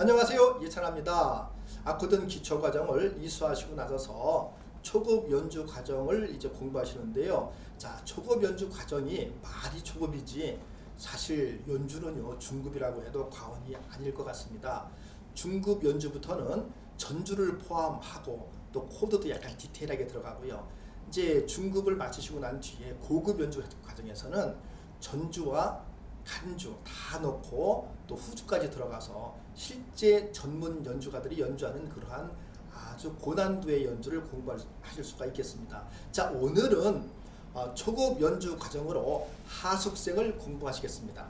안녕하세요 예찬합니다. 아코든 기초 과정을 이수하시고 나서서 초급 연주 과정을 이제 공부하시는데요. 자 초급 연주 과정이 말이 초급이지 사실 연주는요 중급이라고 해도 과언이 아닐 것 같습니다. 중급 연주부터는 전주를 포함하고 또 코드도 약간 디테일하게 들어가고요. 이제 중급을 마치시고 난 뒤에 고급 연주 과정에서는 전주와 간주 다 넣고 또 후주까지 들어가서 실제 전문 연주가들이 연주하는 그러한 아주 고난도의 연주를 공부하실 수가 있겠습니다. 자 오늘은 어, 초급 연주 과정으로 하숙생을 공부하시겠습니다.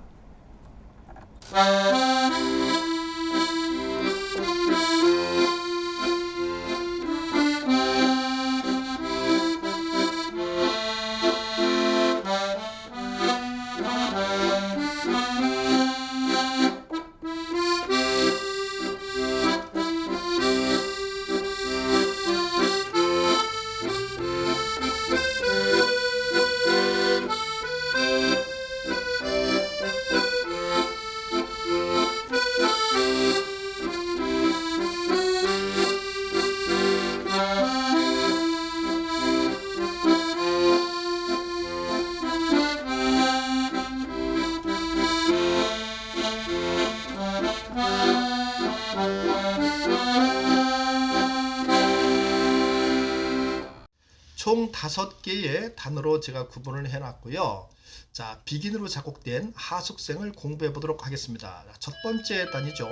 총 다섯 개의 단어로 제가 구분을 해놨고요. 자, 비긴으로 작곡된 하숙생을 공부해 보도록 하겠습니다. 자, 첫 번째 단이죠.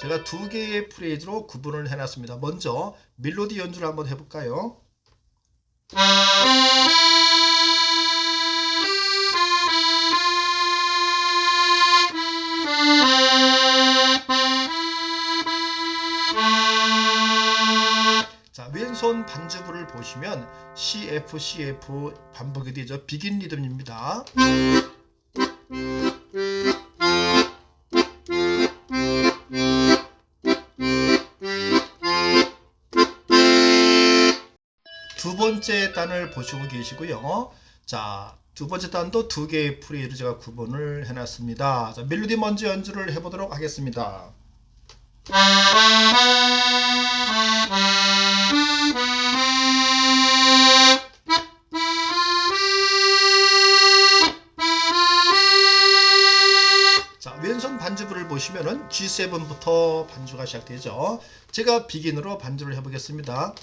제가 두 개의 프레이즈로 구분을 해놨습니다. 먼저 멜로디 연주를 한번 해볼까요? 반주부를 보시면 CF, CF 반복이 되죠. 비긴 리듬입니다. 두 번째 단을 보시고 계시고요. 자, 두 번째 단도 두 개의 프레이로 제가 구분을 해놨습니다. 자, 멜로디 먼저 연주를 해보도록 하겠습니다. 보시면은 G7부터 반주가 시작되죠. 제가 비긴으로 반주를 해보겠습니다.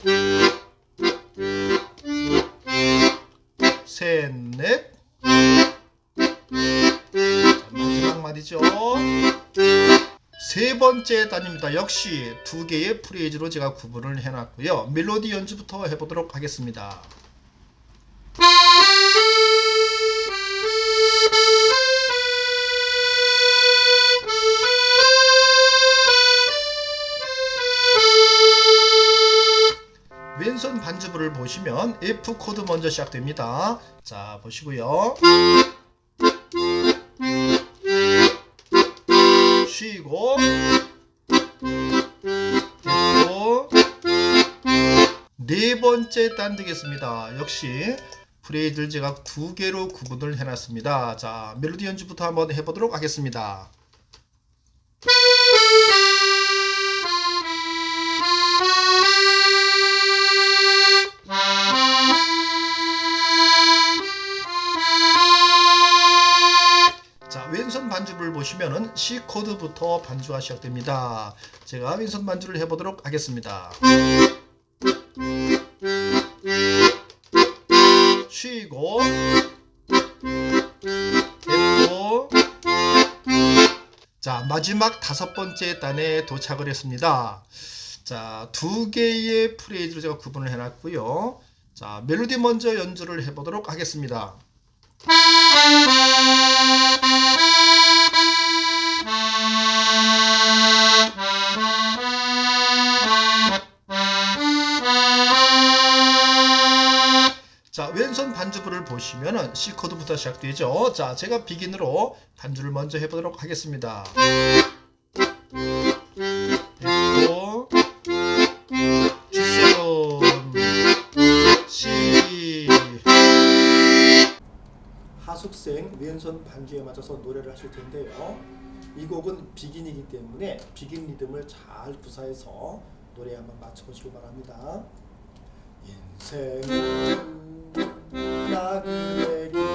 셋, 넷. 자, 마지막 말이죠. 세 번째 단입니다. 역시 두 개의 프레이즈로 제가 구분을 해놨고요. 멜로디 연주부터 해보도록 하겠습니다. 반주부를 보시면 F 코드 먼저 시작됩니다. 자, 보시고요. 쉬고 됐고 네 번째 단 되겠습니다. 역시 프레이즈를 제가 두 개로 구분을 해놨습니다. 자, 멜로디 연주부터 한번 해보도록 하겠습니다. 반주를 보시면은 C 코드부터 반주가 시작됩니다. 제가 왼손 반주를 해보도록 하겠습니다. 쉬고 됐고 자 마지막 다섯 번째 단에 도착을 했습니다. 자 두 개의 프레이즈로 제가 구분을 해놨고요. 자 멜로디 먼저 연주를 해보도록 하겠습니다. 자, 왼손 반주부를 보시면은 C 코드부터 시작되죠. 자, 제가 비긴으로 반주를 먼저 해보도록 하겠습니다. 됐고, G7, C. 하숙생 왼손 반주에 맞춰서 노래를 하실 텐데요. 이 곡은 비긴이기 때문에 비긴 리듬을 잘 구사해서 노래 한번 맞춰보시기 바랍니다. 인생은 lucky lady.